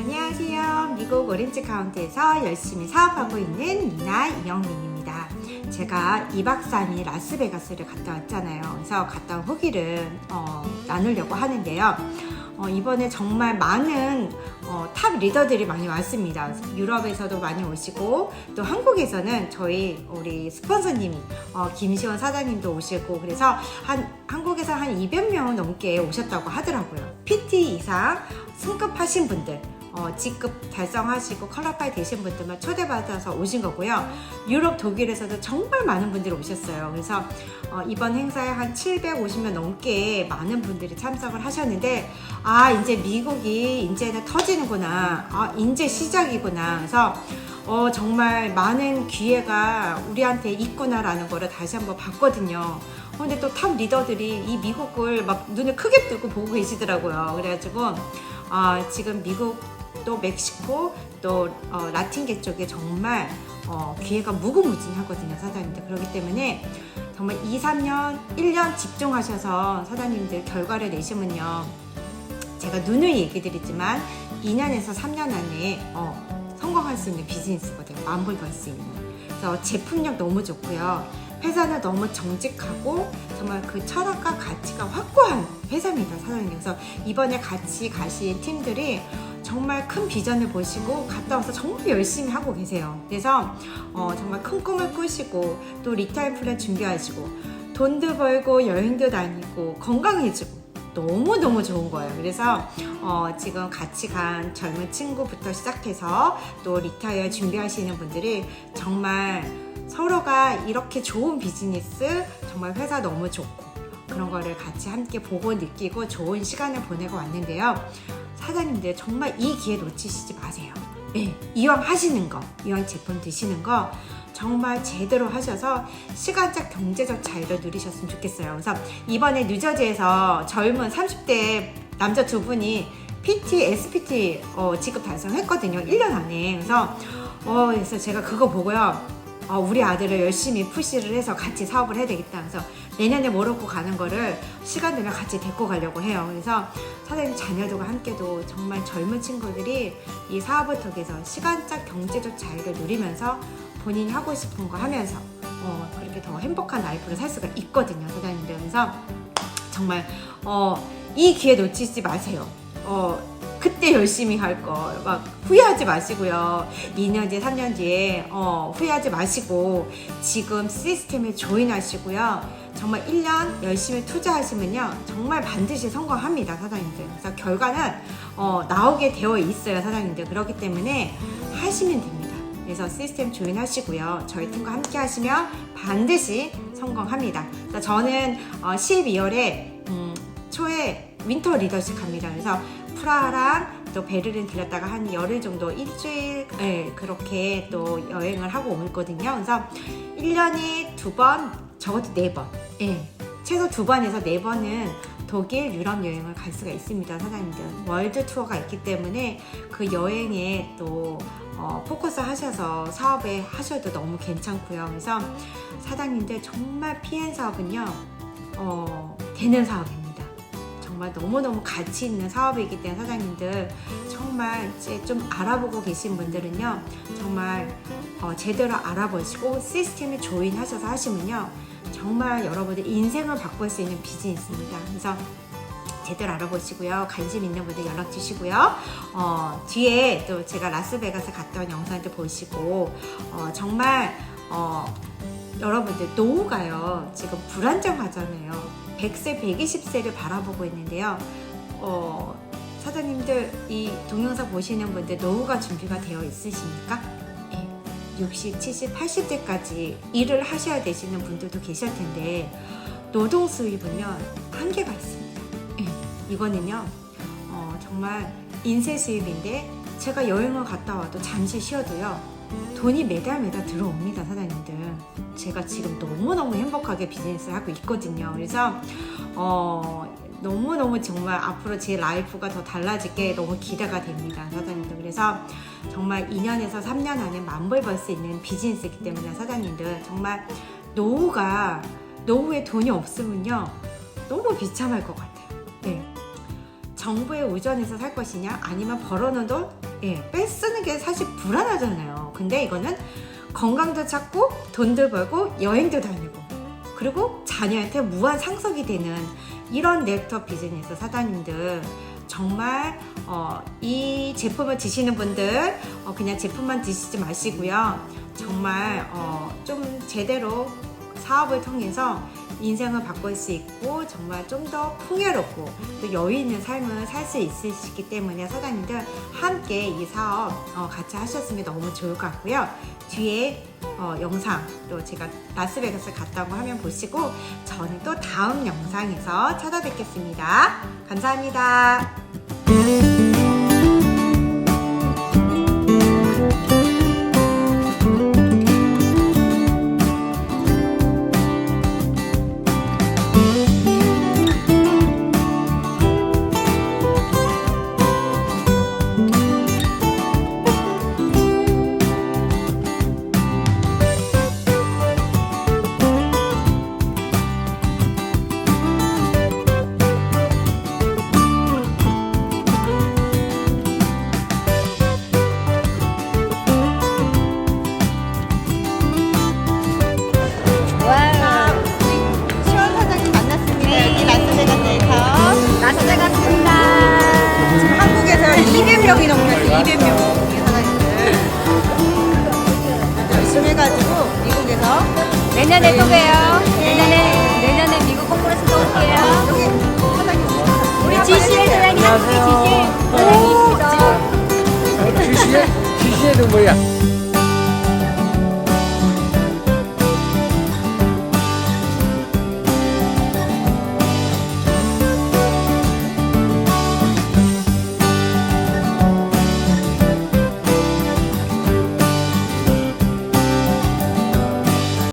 안녕하세요. 미국 오렌지 카운티에서 열심히 사업하고 있는 미나 이영민입니다. 제가 2박 3일 라스베가스를 갔다 왔잖아요. 그래서 갔다 온 후기를 어, 나누려고 하는데요. 어, 이번에 정말 많은 어, 탑 리더들이 많이 왔습니다. 유럽에서도 많이 오시고 또 한국에서는 저희 우리 스폰서님이 어, 김시원 사장님도 오시고 그래서 한 한국에서 한 200명 넘게 오셨다고 하더라고요. PT 이상 승급하신 분들 어, G급 달성하시고 컬러파이 되신 분들만 초대받아서 오신 거고요. 유럽 독일에서도 정말 많은 분들이 오셨어요. 그래서 어, 이번 행사에 한 750명 넘게 많은 분들이 참석을 하셨는데 아 이제 미국이 이제는 터지는구나. 아 이제 시작이구나. 그래서 어, 정말 많은 기회가 우리한테 있구나라는 거를 다시 한번 봤거든요. 어, 근데 또 탑 리더들이 이 미국을 막 눈을 크게 뜨고 보고 계시더라고요. 그래가지고 아, 지금 미국 또 멕시코 또 어, 라틴계 쪽에 정말 어, 기회가 무궁무진하거든요, 사장님들. 그렇기 때문에 정말 2, 3년, 1년 집중하셔서 사장님들 결과를 내시면요. 제가 눈을 얘기 드리지만 2년에서 3년 안에 어, 성공할 수 있는 비즈니스거든요. 만불 벌수 있는. 그래서 제품력 너무 좋고요. 회사는 너무 정직하고 정말 그 철학과 가치가 확고한 회사입니다, 사장님. 그래서 이번에 같이 가신 팀들이 정말 큰 비전을 보시고 갔다 와서 정말 열심히 하고 계세요. 그래서 어, 정말 큰 꿈을 꾸시고 또 리타임 플랜 준비하시고 돈도 벌고 여행도 다니고 건강해지고 너무너무 좋은 거예요. 그래서 어, 지금 같이 간 젊은 친구부터 시작해서 또 리타이어 준비하시는 분들이 정말 서로가 이렇게 좋은 비즈니스 정말 회사 너무 좋고 그런 거를 같이 함께 보고 느끼고 좋은 시간을 보내고 왔는데요. 사장님들 정말 이 기회 놓치시지 마세요. 네, 이왕 하시는 거, 이왕 제품 드시는 거 정말 제대로 하셔서 시간적 경제적 자유를 누리셨으면 좋겠어요. 그래서 이번에 뉴저지에서 젊은 30대 남자 두 분이 PT, SPT 어, 지급 달성했거든요. 1년 안에. 그래서 어, 그래서 제가 그거 보고요. 어, 우리 아들을 열심히 푸시를 해서 같이 사업을 해야 되겠다. 그래서 내년에 모로코 가는 거를 시간 되면 같이 데리고 가려고 해요. 그래서 사장님 자녀들과 함께도 정말 젊은 친구들이 이 사업을 통해서 시간적 경제적 자유를 누리면서 본인이 하고 싶은 거 하면서 어, 그렇게 더 행복한 라이프를 살 수가 있거든요, 사장님들. 그래서 정말 어, 이 기회 놓치지 마세요. 어, 그때 열심히 할거막 후회하지 마시고요. 2년 뒤에 3년 뒤에 어, 후회하지 마시고 지금 시스템에 조인하시고요. 정말 1년 열심히 투자하시면요. 정말 반드시 성공합니다, 사장님들. 그래서 결과는 어, 나오게 되어 있어요, 사장님들. 그렇기 때문에 하시면 됩니다. 그래서 시스템 조인하시고요. 저희 팀과 함께 하시면 반드시 성공합니다. 그래서 저는 어, 12월에 음, 초에 윈터 리더십 갑니다. 그래서 프라하랑 또 베를린 들렸다가 한 열흘 정도 일주일 예, 그렇게 또 여행을 하고 오거든요. 그래서 1년에 두 번, 적어도 네 번. 예. 최소 두 번에서 네 번은 독일, 유럽 여행을 갈 수가 있습니다, 사장님들. 월드 투어가 있기 때문에 그 여행에 또 어, 포커스 하셔서 사업에 하셔도 너무 괜찮고요. 그래서 사장님들 정말 PN 사업은요, 어, 되는 사업입니다. 정말 너무너무 가치 있는 사업이기 때문에 사장님들 정말 이제 좀 알아보고 계신 분들은요 정말 어, 제대로 알아보시고 시스템에 조인하셔서 하시면요 정말 여러분들 인생을 바꿀 수 있는 비즈니스입니다. 그래서 제대로 알아보시고요 관심 있는 분들 연락 주시고요. 어, 뒤에 또 제가 라스베가스 온 영상도 보시고 어, 정말 어, 여러분들 노후가요. 지금 불안정하잖아요. 100세 120세를 바라보고 있는데요. 어, 사장님들 이 동영상 보시는 분들 노후가 준비가 되어 있으십니까? 예, 60, 70, 80대까지 일을 하셔야 되시는 분들도 계실 텐데 노동 수입은요 한계가 있습니다. 예, 이거는요 어, 정말 인쇄 수입인데 제가 여행을 갔다 와도 잠시 쉬어도요 돈이 매달 매달 들어옵니다, 사장님들. 제가 지금 너무너무 행복하게 비즈니스를 하고 있거든요. 그래서, 어, 너무너무 정말 앞으로 제 라이프가 더 달라질 게 너무 기대가 됩니다, 사장님들. 그래서 정말 2년에서 3년 안에 만불 벌 수 있는 비즈니스이기 때문에 사장님들 정말 노후가, 노후에 돈이 없으면요. 너무 비참할 것 같아요. 네. 정부에 의존해서 살 것이냐, 아니면 벌어놓은 돈 예, 빼쓰는 게 사실 불안하잖아요. 근데 이거는 건강도 찾고 돈도 벌고 여행도 다니고 그리고 자녀한테 무한 상속이 되는 이런 랩터 비즈니스 사장님들 정말 어, 이 제품을 드시는 분들 어, 그냥 제품만 드시지 마시고요. 정말 어, 좀 제대로 사업을 통해서 인생을 바꿀 수 있고 정말 좀 더 풍요롭고 또 여유 있는 삶을 살 수 있으시기 때문에 사장님들 함께 이 사업 어, 같이 하셨으면 너무 좋을 것 같고요. 뒤에 어, 영상 또 제가 라스베가스 갔다 온거 화면 보시고 저는 또 다음 영상에서 찾아뵙겠습니다. 감사합니다. 내년에 또 봬요. 내년에 내년에 미국 콩쿠르스 또 올게요. 우리 지시의 사장님, 우리 지시. 지시에 지시에도 뭐야?